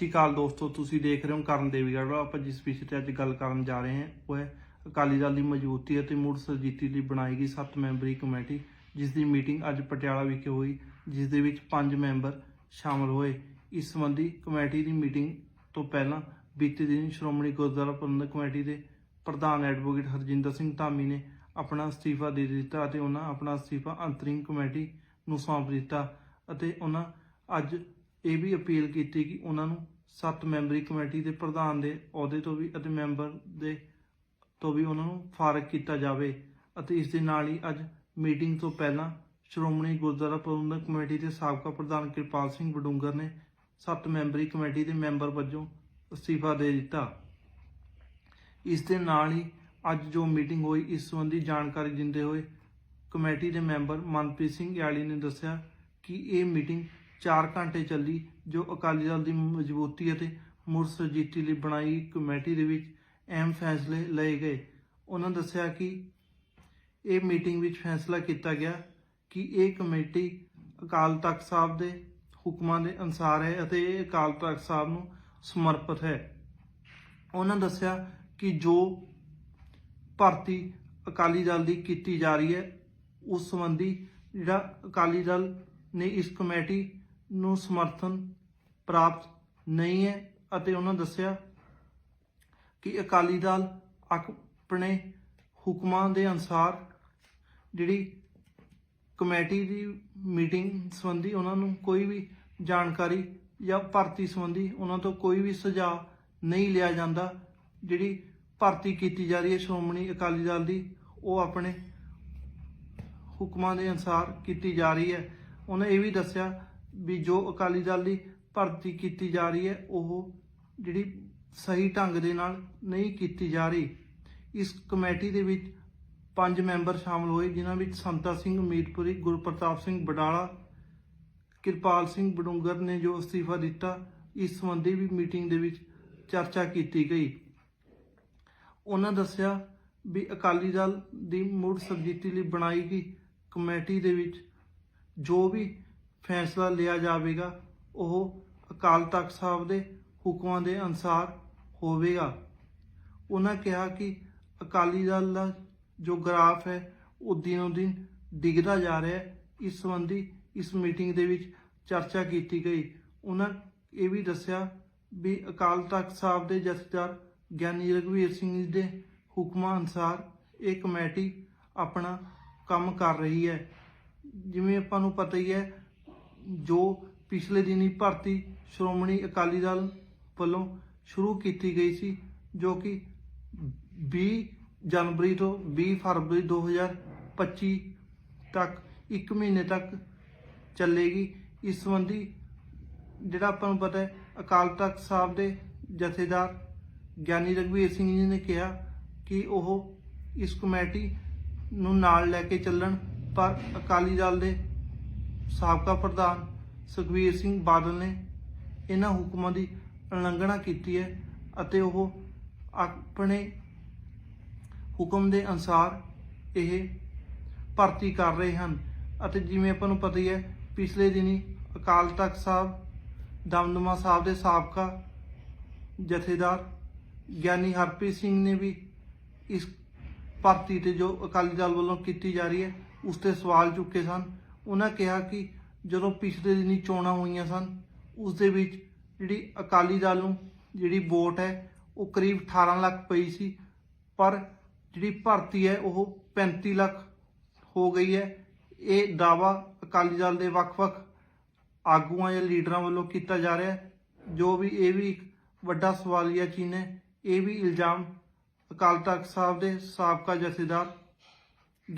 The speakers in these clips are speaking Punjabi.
ਸ਼੍ਰੀ ਅਕਾਲ ਦੋਸਤੋ, ਤੁਸੀਂ ਦੇਖ ਰਹੇ ਹੋ ਕਰਨ ਦੇਵੀਗੜ੍ਹ ਆਪਾਂ ਜਿਸ ਵਿਸ਼ੇ ਤੇ ਅੱਜ ਗੱਲ ਕਰਨ ਜਾ ਰਹੇ ਹਾਂ, ਉਹ ਹੈ ਅਕਾਲੀ ਦਲ ਦੀ ਮਜ਼ਬੂਤੀ ਅਤੇ ਮੁੜ ਸਰਜੀਤੀ ਲਈ ਬਣਾਈ ਗਈ 7 ਮੈਂਬਰੀ ਕਮੇਟੀ, ਜਿਸ ਦੀ ਮੀਟਿੰਗ ਅੱਜ ਪਟਿਆਲਾ ਵਿਖੇ ਹੋਈ, ਜਿਸ ਦੇ ਵਿੱਚ 5 ਮੈਂਬਰ ਸ਼ਾਮਲ ਹੋਏ। ਇਸ ਸੰਬੰਧੀ ਕਮੇਟੀ ਦੀ ਮੀਟਿੰਗ ਤੋਂ ਪਹਿਲਾਂ ਬੀਤੇ ਦਿਨ ਸ਼੍ਰੋਮਣੀ ਗੁਰਦੁਆਰਾ ਪ੍ਰਬੰਧਕ ਕਮੇਟੀ ਦੇ ਪ੍ਰਧਾਨ ਐਡਵੋਕੇਟ ਹਰਜਿੰਦਰ ਸਿੰਘ ਧਾਮੀ ਨੇ ਆਪਣਾ ਅਸਤੀਫਾ ਦੇ ਦਿੱਤਾ ਅਤੇ ਉਹਨਾਂ ਆਪਣਾ ਅਸਤੀਫਾ ਅੰਤਰਿਮ ਕਮੇਟੀ ਨੂੰ ਸੌਂਪ ਦਿੱਤਾ ਅਤੇ ਉਹਨਾਂ ਅੱਜ ਇਹ ਵੀ ਅਪੀਲ ਕੀਤੀ ਕਿ ਉਹਨਾਂ ਨੂੰ ਸੱਤ ਮੈਂਬਰੀ ਕਮੇਟੀ ਦੇ ਪ੍ਰਧਾਨ ਦੇ ਅਹੁਦੇ ਤੋਂ ਵੀ ਅਤੇ ਮੈਂਬਰ ਦੇ ਤੋਂ ਵੀ ਉਹਨਾਂ ਨੂੰ ਫਾਰਗ ਕੀਤਾ ਜਾਵੇ ਅਤੇ ਇਸ ਦੇ ਨਾਲ ਹੀ ਅੱਜ ਮੀਟਿੰਗ ਤੋਂ ਪਹਿਲਾਂ ਸ਼੍ਰੋਮਣੀ ਗੁਰਦੁਆਰਾ ਪ੍ਰਬੰਧਕ ਕਮੇਟੀ ਦੇ ਸਾਬਕਾ ਪ੍ਰਧਾਨ ਕਿਰਪਾਲ ਸਿੰਘ ਵਡੂੰਗਰ ਨੇ ਸੱਤ ਮੈਂਬਰੀ ਕਮੇਟੀ ਦੇ ਮੈਂਬਰ ਵਜੋਂ ਅਸਤੀਫਾ ਦੇ ਦਿੱਤਾ। ਇਸ ਦੇ ਨਾਲ ਹੀ ਅੱਜ ਜੋ ਮੀਟਿੰਗ ਹੋਈ, ਇਸ ਸੰਬੰਧੀ ਜਾਣਕਾਰੀ ਦਿੰਦੇ ਹੋਏ ਕਮੇਟੀ ਦੇ ਮੈਂਬਰ ਮਨਪ੍ਰੀਤ ਸਿੰਘ ਯਾਲੀ ਨੇ ਦੱਸਿਆ ਕਿ ਇਹ ਮੀਟਿੰਗ 4 ਘੰਟੇ ਚੱਲੀ, ਜੋ ਅਕਾਲੀ ਦਲ ਦੀ ਮਜ਼ਬੂਤੀ ਅਤੇ ਮੁੜ ਸਰਜੀਤੀ ਲਈ ਬਣਾਈ ਕਮੇਟੀ ਦੇ ਵਿੱਚ ਅਹਿਮ ਫੈਸਲੇ ਲਏ ਗਏ। ਉਹਨਾਂ ਦੱਸਿਆ ਕਿ ਇਹ ਮੀਟਿੰਗ ਵਿੱਚ ਫੈਸਲਾ ਕੀਤਾ ਗਿਆ ਕਿ ਇਹ ਕਮੇਟੀ ਅਕਾਲ ਤਖਤ ਸਾਹਿਬ ਦੇ ਹੁਕਮਾਂ ਦੇ ਅਨੁਸਾਰ ਹੈ ਅਤੇ ਇਹ ਅਕਾਲ ਤਖਤ ਸਾਹਿਬ ਨੂੰ ਸਮਰਪਿਤ ਹੈ। ਉਹਨਾਂ ਦੱਸਿਆ ਕਿ ਜੋ ਭਰਤੀ ਅਕਾਲੀ ਦਲ ਦੀ ਕੀਤੀ ਜਾ ਰਹੀ ਹੈ, ਉਸ ਸੰਬੰਧੀ ਜਿਹੜਾ ਅਕਾਲੀ ਦਲ ਨੇ ਇਸ ਕਮੇਟੀ ਨੂੰ ਸਮਰਥਨ ਪ੍ਰਾਪਤ ਨਹੀਂ ਹੈ ਅਤੇ ਉਹਨਾਂ ਦੱਸਿਆ ਕਿ ਅਕਾਲੀ ਦਲ ਆਪਣੇ ਹੁਕਮਾਂ ਦੇ ਅਨੁਸਾਰ ਜਿਹੜੀ ਕਮੇਟੀ ਦੀ ਮੀਟਿੰਗ ਸੰਬੰਧੀ ਉਹਨਾਂ ਨੂੰ ਕੋਈ ਵੀ ਜਾਣਕਾਰੀ ਜਾਂ ਭਰਤੀ ਸੰਬੰਧੀ ਉਹਨਾਂ ਤੋਂ ਕੋਈ ਵੀ ਸੁਝਾਅ ਨਹੀਂ ਲਿਆ ਜਾਂਦਾ, ਜਿਹੜੀ ਭਰਤੀ ਕੀਤੀ ਜਾ ਰਹੀ ਹੈ ਸ਼੍ਰੋਮਣੀ ਅਕਾਲੀ ਦਲ ਦੀ, ਉਹ ਆਪਣੇ ਹੁਕਮਾਂ ਦੇ ਅਨੁਸਾਰ ਕੀਤੀ ਜਾ ਰਹੀ ਹੈ। ਉਹਨੇ ਇਹ ਵੀ ਦੱਸਿਆ ਵੀ ਜੋ ਅਕਾਲੀ ਦਲ ਦੀ ਭਰਤੀ ਕੀਤੀ ਜਾ ਰਹੀ ਹੈ, ਉਹ ਜਿਹੜੀ ਸਹੀ ਢੰਗ ਦੇ ਨਾਲ ਨਹੀਂ ਕੀਤੀ ਜਾ ਰਹੀ। ਇਸ ਕਮੇਟੀ ਦੇ ਵਿੱਚ ਪੰਜ ਮੈਂਬਰ ਸ਼ਾਮਲ ਹੋਏ, ਜਿਨ੍ਹਾਂ ਵਿੱਚ ਸੰਤਾ ਸਿੰਘ, ਮੀਰਪੁਰੀ, ਗੁਰਪ੍ਰਤਾਪ ਸਿੰਘ ਬਡਾਲਾ, ਕਿਰਪਾਲ ਸਿੰਘ ਬਡੂੰਗਰ ਨੇ ਜੋ ਅਸਤੀਫਾ ਦਿੱਤਾ, ਇਸ ਸੰਬੰਧੀ ਵੀ ਮੀਟਿੰਗ ਦੇ ਵਿੱਚ ਚਰਚਾ ਕੀਤੀ ਗਈ। ਉਹਨਾਂ ਦੱਸਿਆ ਵੀ ਅਕਾਲੀ ਦਲ ਦੀ ਮੁੜ ਸਰਜੀਤੀ ਲਈ ਬਣਾਈ ਗਈ ਕਮੇਟੀ ਦੇ ਵਿੱਚ ਜੋ ਵੀ ਫੈਸਲਾ ਲਿਆ ਜਾਵੇਗਾ, ਉਹ ਅਕਾਲ ਤਖਤ ਸਾਹਿਬ ਦੇ ਹੁਕਮਾਂ ਦੇ ਅਨੁਸਾਰ ਹੋਵੇਗਾ। ਉਹਨਾਂ ਕਿਹਾ ਕਿ ਅਕਾਲੀ ਦਲ ਦਾ ਜੋ ਗ੍ਰਾਫ ਹੈ, ਉਹ ਦਿਨੋਂ ਦਿਨ ਡਿੱਗਦਾ ਜਾ ਰਿਹਾ ਹੈ। ਇਸ ਸੰਬੰਧੀ ਇਸ ਮੀਟਿੰਗ ਦੇ ਵਿੱਚ ਚਰਚਾ ਕੀਤੀ ਗਈ। ਉਹਨਾਂ ਇਹ ਵੀ ਦੱਸਿਆ ਵੀ ਅਕਾਲ ਤਖਤ ਸਾਹਿਬ ਦੇ ਜਥੇਦਾਰ ਗਿਆਨੀ ਰਘਵੀਰ ਸਿੰਘ ਜੀ ਦੇ ਹੁਕਮਾਂ ਅਨੁਸਾਰ ਇਹ ਕਮੇਟੀ ਆਪਣਾ ਕੰਮ ਕਰ ਰਹੀ ਹੈ। ਜਿਵੇਂ ਆਪਾਂ ਨੂੰ ਪਤਾ ਹੀ ਹੈ ਜੋ ਪਿਛਲੇ ਦਿਨੀ ਭਰਤੀ ਸ਼੍ਰੋਮਣੀ ਅਕਾਲੀ ਦਲ ਵੱਲੋਂ ਸ਼ੁਰੂ ਕੀਤੀ ਗਈ ਸੀ, ਜੋ ਕਿ 20 ਜਨਵਰੀ ਤੋਂ 20 ਫਰਵਰੀ 2025 ਤੱਕ 1 ਮਹੀਨੇ ਤੱਕ ਚੱਲੇਗੀ। ਇਸ ਸੰਬੰਧੀ ਜਿਹੜਾ ਆਪਾਂ ਨੂੰ ਪਤਾ ਹੈ, ਅਕਾਲ ਤਖਤ ਸਾਹਿਬ ਦੇ ਜਥੇਦਾਰ ਗਿਆਨੀ ਰਘਵੀਰ ਸਿੰਘ ਜੀ ਨੇ ਕਿਹਾ ਕਿ ਉਹ ਇਸ ਕਮੇਟੀ ਨੂੰ ਨਾਲ ਲੈ ਕੇ ਚੱਲਣ, ਪਰ ਅਕਾਲੀ ਦਲ ਦੇ ਸਾਬਕਾ ਪ੍ਰਧਾਨ ਸੁਖਵੀਰ ਸਿੰਘ ਬਾਦਲ ਨੇ ਇਹਨਾਂ ਹੁਕਮਾਂ ਦੀ ਉਲੰਘਣਾ ਕੀਤੀ ਹੈ ਅਤੇ ਉਹ ਆਪਣੇ ਹੁਕਮ ਦੇ ਅਨੁਸਾਰ ਇਹ ਭਰਤੀ ਕਰ ਰਹੇ ਹਨ ਅਤੇ ਜਿਵੇਂ ਆਪਾਂ ਨੂੰ ਪਤਾ ਹੀ ਹੈ, ਪਿਛਲੇ ਦਿਨੀ ਅਕਾਲ ਤਖਤ ਸਾਹਿਬ, ਦਮਦਮਾ ਸਾਹਿਬ ਦੇ ਸਾਬਕਾ ਜਥੇਦਾਰ ਗਿਆਨੀ ਹਰਪ੍ਰੀਤ ਸਿੰਘ ਨੇ ਵੀ ਇਸ ਭਰਤੀ ਤੇ ਜੋ ਅਕਾਲੀ ਦਲ ਵੱਲੋਂ ਕੀਤੀ ਜਾ ਰਹੀ ਹੈ, ਉਸ ਤੇ ਸਵਾਲ ਚੁੱਕੇ ਸਨ। ਉਹਨਾਂ ਕਿਹਾ ਕਿ ਜਦੋਂ ਪਿਛਲੇ ਦਿਨੀ ਚੋਣਾਂ ਹੋਈਆਂ ਸਨ, ਉਸ ਦੇ ਵਿੱਚ ਜਿਹੜੀ ਅਕਾਲੀ ਦਲ ਨੂੰ ਜਿਹੜੀ ਵੋਟ ਹੈ, ਉਹ ਕਰੀਬ 18 ਲੱਖ ਪਈ ਸੀ, ਪਰ ਜਿਹੜੀ ਭਰਤੀ ਹੈ, ਉਹ 35 ਲੱਖ ਹੋ ਗਈ ਹੈ। ਇਹ ਦਾਵਾ ਅਕਾਲੀ ਦਲ ਦੇ ਵੱਖ-ਵੱਖ ਆਗੂਆਂ ਜਾਂ ਲੀਡਰਾਂ ਵੱਲੋਂ ਕੀਤਾ ਜਾ ਰਿਹਾ ਹੈ। ਜੋ ਵੀ, ਇਹ ਵੀ ਇੱਕ ਵੱਡਾ ਸਵਾਲੀਆ ਚਿੰਨ੍ਹ ਹੈ। ਇਹ ਵੀ ਇਲਜ਼ਾਮ ਅਕਾਲ ਤਖਤ ਸਾਹਿਬ ਦੇ ਸਾਬਕਾ ਜਥੇਦਾਰ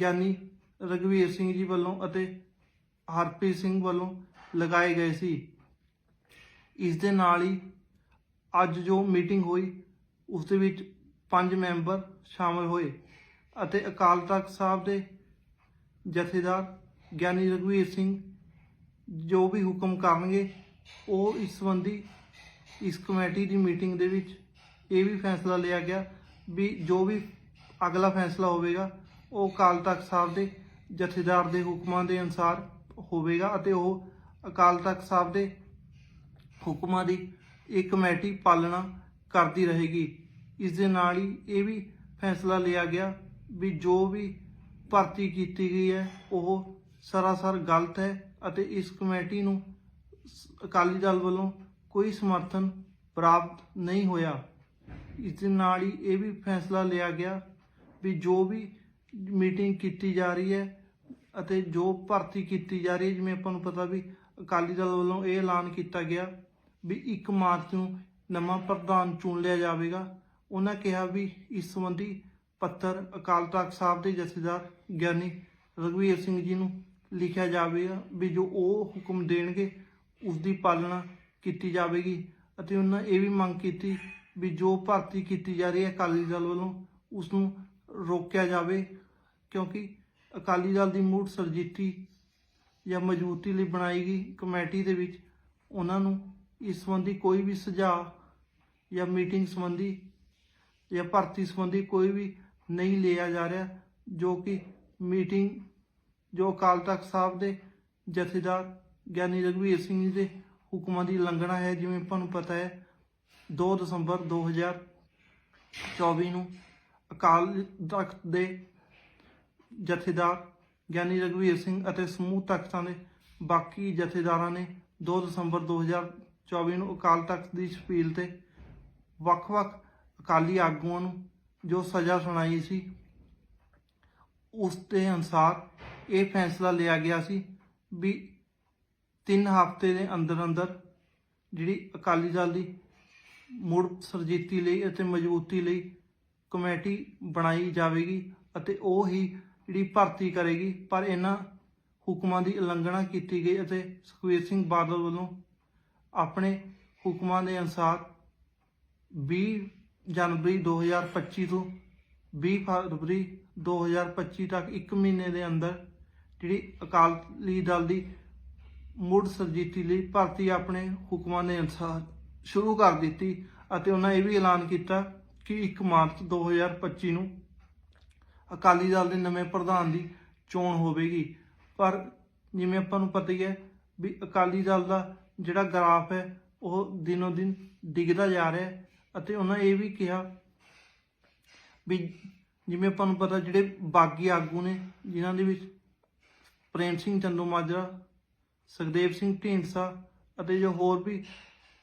ਗਿਆਨੀ ਰਘਵੀਰ ਸਿੰਘ ਜੀ ਵੱਲੋਂ ਅਤੇ ਹਰਪ੍ਰੀਤ ਸਿੰਘ ਵੱਲੋਂ ਲਗਾਏ ਗਏ ਸੀ। ਇਸ ਦੇ ਨਾਲ ਹੀ ਅੱਜ ਜੋ ਮੀਟਿੰਗ ਹੋਈ, ਉਸ ਦੇ ਵਿੱਚ ਪੰਜ ਮੈਂਬਰ ਸ਼ਾਮਲ ਹੋਏ ਅਤੇ ਅਕਾਲ ਤਖਤ ਸਾਹਿਬ ਦੇ ਜਥੇਦਾਰ ਗਿਆਨੀ ਰਘਵੀਰ ਸਿੰਘ ਜੋ ਵੀ ਹੁਕਮ ਕਰਨਗੇ, ਉਹ ਇਸ ਸੰਬੰਧੀ ਇਸ ਕਮੇਟੀ ਦੀ ਮੀਟਿੰਗ ਦੇ ਵਿੱਚ ਇਹ ਵੀ ਫੈਸਲਾ ਲਿਆ ਗਿਆ ਵੀ ਜੋ ਵੀ ਅਗਲਾ ਫੈਸਲਾ ਹੋਵੇਗਾ, ਉਹ ਅਕਾਲ ਤਖਤ ਸਾਹਿਬ ਦੇ ਜਥੇਦਾਰ ਦੇ ਹੁਕਮਾਂ ਦੇ ਅਨੁਸਾਰ ਹੋਵੇਗਾ ਅਤੇ ਉਹ ਅਕਾਲ ਤਖਤ ਸਾਹਿਬ ਦੇ ਹੁਕਮਾਂ ਦੀ ਇਹ ਕਮੇਟੀ ਪਾਲਣਾ ਕਰਦੀ ਰਹੇਗੀ। ਇਸ ਦੇ ਨਾਲ ਹੀ ਇਹ ਵੀ ਫੈਸਲਾ ਲਿਆ ਗਿਆ ਵੀ ਜੋ ਵੀ ਭਰਤੀ ਕੀਤੀ ਗਈ ਹੈ, ਉਹ ਸਰਾਸਰ ਗਲਤ ਹੈ ਅਤੇ ਇਸ ਕਮੇਟੀ ਨੂੰ ਅਕਾਲੀ ਦਲ ਵੱਲੋਂ ਕੋਈ ਸਮਰਥਨ ਪ੍ਰਾਪਤ ਨਹੀਂ ਹੋਇਆ। ਇਸ ਦੇ ਨਾਲ ਹੀ ਇਹ ਵੀ ਫੈਸਲਾ ਲਿਆ ਗਿਆ ਵੀ ਜੋ ਵੀ ਮੀਟਿੰਗ ਕੀਤੀ ਜਾ ਰਹੀ ਹੈ ਅਤੇ ਜੋ ਭਰਤੀ ਕੀਤੀ ਜਾ ਰਹੀ ਹੈ, ਜਿਵੇਂ ਆਪਾਂ ਨੂੰ ਪਤਾ ਵੀ ਅਕਾਲੀ ਦਲ ਵੱਲੋਂ ਇਹ ਐਲਾਨ ਕੀਤਾ ਗਿਆ ਵੀ 1 ਮਾਰਚ ਨੂੰ ਨਵਾਂ ਪ੍ਰਧਾਨ ਚੁਣ ਲਿਆ ਜਾਵੇਗਾ। ਉਹਨਾਂ ਕਿਹਾ ਵੀ ਇਸ ਸੰਬੰਧੀ ਪੱਤਰ ਅਕਾਲ ਤਖਤ ਸਾਹਿਬ ਦੇ ਜਥੇਦਾਰ ਗਿਆਨੀ ਰਘਵੀਰ ਸਿੰਘ ਜੀ ਨੂੰ ਲਿਖਿਆ ਜਾਵੇਗਾ ਵੀ ਜੋ ਉਹ ਹੁਕਮ ਦੇਣਗੇ ਉਸ ਦੀ ਪਾਲਣਾ ਕੀਤੀ ਜਾਵੇਗੀ ਅਤੇ ਉਹਨਾਂ ਇਹ ਵੀ ਮੰਗ ਕੀਤੀ ਵੀ ਜੋ ਭਰਤੀ ਕੀਤੀ ਜਾ ਰਹੀ ਹੈ ਅਕਾਲੀ ਦਲ ਵੱਲੋਂ ਉਸ ਨੂੰ ਰੋਕਿਆ ਜਾਵੇ ਕਿਉਂਕਿ ਅਕਾਲੀ ਦਲ ਦੀ ਮੂੜ ਸਰਜੀਤੀ ਜਾਂ ਮਜ਼ਬੂਤੀ ਲਈ ਬਣਾਈ ਗਈ ਕਮੇਟੀ ਦੇ ਵਿੱਚ ਉਹਨਾਂ ਨੂੰ ਇਸ ਸੰਬੰਧੀ ਕੋਈ ਵੀ ਸੁਝਾਅ ਜਾਂ ਮੀਟਿੰਗ ਸੰਬੰਧੀ ਜਾਂ ਭਰਤੀ ਸੰਬੰਧੀ ਕੋਈ ਵੀ ਨਹੀਂ ਲਿਆ ਜਾ ਰਿਹਾ, ਜੋ ਕਿ ਮੀਟਿੰਗ ਜੋ ਅਕਾਲ ਤਖਤ ਸਾਹਿਬ ਦੇ ਜਥੇਦਾਰ ਗਿਆਨੀ ਰਘਵੀਰ ਸਿੰਘ ਜੀ ਦੇ ਹੁਕਮਾਂ ਦੀ ਉਲੰਘਣਾ ਹੈ, ਜਿਵੇਂ ਆਪਾਂ ਨੂੰ ਪਤਾ ਹੈ 2 ਦਸੰਬਰ 2024 ਨੂੰ ਅਕਾਲ ਤਖਤ ਦੇ ਜਥੇਦਾਰ ਗਿਆਨੀ ਰਘਵੀਰ ਸਿੰਘ ਅਤੇ ਸਮੂਹ ਤਖਤਾਂ ਦੇ ਬਾਕੀ ਜਥੇਦਾਰਾਂ ਨੇ 2 ਦਸੰਬਰ 2024 ਨੂੰ ਅਕਾਲ ਤਖਤ ਦੀ ਸ਼ਪੀਲ ਤੇ ਵੱਖ-ਵੱਖ ਅਕਾਲੀ ਆਗੂਆਂ ਨੂੰ ਜੋ ਸਜ਼ਾ ਸੁਣਾਈ ਸੀ, ਉਸ ਦੇ ਅਨੁਸਾਰ ਇਹ ਫੈਸਲਾ ਲਿਆ ਗਿਆ ਸੀ ਵੀ 3 ਹਫ਼ਤੇ ਦੇ ਅੰਦਰ ਅੰਦਰ ਜਿਹੜੀ ਅਕਾਲੀ ਦਲ ਦੀ ਮੁੜ ਸਰਜੀਤੀ ਲਈ ਅਤੇ ਮਜ਼ਬੂਤੀ ਲਈ ਕਮੇਟੀ ਬਣਾਈ ਜਾਵੇਗੀ ਅਤੇ ਉਹ ਹੀ ਜਿਹੜੀ ਭਰਤੀ ਕਰੇਗੀ, ਪਰ ਇਹਨਾਂ ਹੁਕਮਾਂ ਦੀ ਉਲੰਘਣਾ ਕੀਤੀ ਗਈ ਅਤੇ ਸੁਖਬੀਰ ਸਿੰਘ ਬਾਦਲ ਵੱਲੋਂ ਆਪਣੇ ਹੁਕਮਾਂ ਦੇ ਅਨੁਸਾਰ 20 ਜਨਵਰੀ 2025 ਤੋਂ 20 ਫਰਵਰੀ 2025 ਤੱਕ 1 ਮਹੀਨੇ ਦੇ ਅੰਦਰ ਜਿਹੜੀ ਅਕਾਲੀ ਦਲ ਦੀ ਮੁੜ ਸਰਜੀਤੀ ਲਈ ਭਰਤੀ ਆਪਣੇ ਹੁਕਮਾਂ ਦੇ ਅਨੁਸਾਰ ਸ਼ੁਰੂ ਕਰ ਦਿੱਤੀ ਅਤੇ ਉਹਨਾਂ ਇਹ ਵੀ ਐਲਾਨ ਕੀਤਾ ਕਿ 1 ਮਾਰਚ 2025 ਨੂੰ ਅਕਾਲੀ ਦਲ ਦੇ ਨਵੇਂ ਪ੍ਰਧਾਨ ਦੀ ਚੋਣ ਹੋਵੇਗੀ। ਪਰ ਜਿਵੇਂ ਆਪਾਂ ਨੂੰ ਪਤਾ ਹੀ ਹੈ ਵੀ ਅਕਾਲੀ ਦਲ ਦਾ ਜਿਹੜਾ ਗ੍ਰਾਫ ਹੈ, ਉਹ ਦਿਨੋ ਦਿਨ ਡਿੱਗਦਾ ਜਾ ਰਿਹਾ ਹੈ ਅਤੇ ਉਹਨਾਂ ਇਹ ਵੀ ਕਿਹਾ ਵੀ ਜਿਵੇਂ ਆਪਾਂ ਨੂੰ ਪਤਾ ਜਿਹੜੇ ਬਾਗੀ ਆਗੂ ਨੇ, ਜਿਨ੍ਹਾਂ ਦੇ ਵਿੱਚ ਪ੍ਰੇਮ ਸਿੰਘ ਚੰਦੂਮਾਜਰਾ, ਸੁਖਦੇਵ ਸਿੰਘ ਢੀਂਡਸਾ ਅਤੇ ਜੋ ਹੋਰ ਵੀ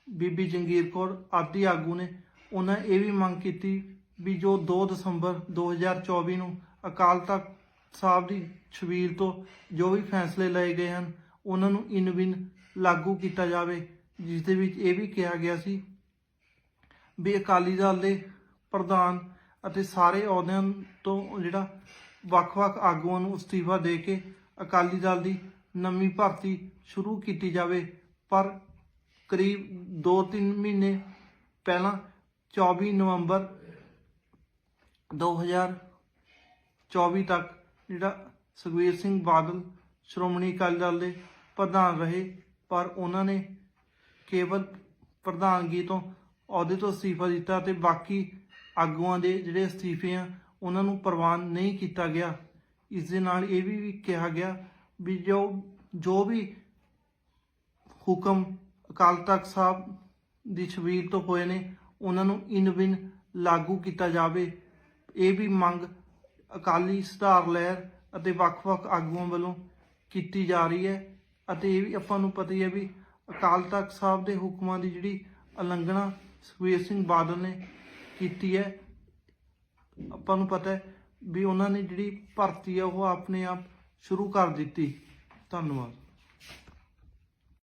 ਬੀਬੀ ਜੰਗੀਰ ਕੌਰ ਆਦਿ ਆਗੂ ਨੇ, ਉਹਨਾਂ ਇਹ ਵੀ ਮੰਗ ਕੀਤੀ ਵੀ ਜੋ 2 ਦਸੰਬਰ 2024 ਨੂੰ ਅਕਾਲ ਤਖਤ ਸਾਹਿਬ ਦੀ ਛਬੀਲ ਤੋਂ ਜੋ ਵੀ ਫੈਸਲੇ ਲਏ ਗਏ ਹਨ, ਉਹਨਾਂ ਨੂੰ ਇਨ ਬਿਨ ਲਾਗੂ ਕੀਤਾ ਜਾਵੇ ਜਿਸ ਦੇ ਵਿੱਚ ਇਹ ਵੀ ਕਿਹਾ ਗਿਆ ਸੀ ਵੀ ਅਕਾਲੀ ਦਲ ਦੇ ਪ੍ਰਧਾਨ ਅਤੇ ਸਾਰੇ ਅਹੁਦਿਆਂ ਤੋਂ ਜਿਹੜਾ ਵੱਖ-ਵੱਖ ਆਗੂਆਂ ਨੂੰ ਅਸਤੀਫਾ ਦੇ ਕੇ ਅਕਾਲੀ ਦਲ ਦੀ ਨਵੀਂ ਭਰਤੀ ਸ਼ੁਰੂ ਕੀਤੀ ਜਾਵੇ, ਪਰ ਕਰੀਬ 2-3 ਮਹੀਨੇ ਪਹਿਲਾਂ 24 ਨਵੰਬਰ 2024 ਤੱਕ ਜਿਹੜਾ ਸੁਖਬੀਰ ਸਿੰਘ ਬਾਦਲ, ਸ਼੍ਰੋਮਣੀ ਅਕਾਲੀ ਦਲ ਦੇ ਪ੍ਰਧਾਨ ਰਹੇ, ਪਰ ਉਹਨਾਂ ਨੇ ਕੇਵਲ ਪ੍ਰਧਾਨਗੀ ਤੋਂ ਅਹੁਦੇ ਤੋਂ ਅਸਤੀਫਾ ਦਿੱਤਾ ਤੇ ਬਾਕੀ ਆਗੂਆਂ ਦੇ ਜਿਹੜੇ ਅਸਤੀਫੇ ਆ, ਉਹਨਾਂ ਨੂੰ ਪ੍ਰਵਾਨ ਨਹੀਂ ਕੀਤਾ ਗਿਆ। ਇਸ ਦੇ ਨਾਲ ਇਹ ਵੀ ਕਿਹਾ ਗਿਆ ਵੀ ਜੋ ਜੋ ਵੀ ਹੁਕਮ ਅਕਾਲ ਤਖਤ ਸਾਹਿਬ ਦੀ ਛਬੀਲ ਤੋਂ ਹੋਏ ਨੇ, ਉਹਨਾਂ ਨੂੰ ਇਨ ਬਿਨ ਲਾਗੂ ਕੀਤਾ ਜਾਵੇ। ਇਹ ਵੀ ਮੰਗ ਅਕਾਲੀ ਸੁਧਾਰ ਲਹਿਰ ਅਤੇ ਵੱਖ-ਵੱਖ ਆਗੂਆਂ ਵੱਲੋਂ ਕੀਤੀ ਜਾ ਰਹੀ ਹੈ ਅਤੇ ਇਹ ਵੀ ਆਪਾਂ ਨੂੰ ਪਤਾ ਹੀ ਹੈ ਵੀ ਅਕਾਲ ਤਖਤ ਸਾਹਿਬ ਦੇ ਹੁਕਮਾਂ ਦੀ ਜਿਹੜੀ ਉਲੰਘਣਾ ਸੁਖਬੀਰ ਸਿੰਘ ਬਾਦਲ ਨੇ ਕੀਤੀ ਹੈ। ਆਪਾਂ ਨੂੰ ਪਤਾ ਹੈ ਵੀ ਉਹਨਾਂ ਨੇ ਜਿਹੜੀ ਭਰਤੀ ਆ ਉਹ ਆਪਣੇ ਆਪ ਸ਼ੁਰੂ ਕਰ ਦਿੱਤੀ। ਧੰਨਵਾਦ।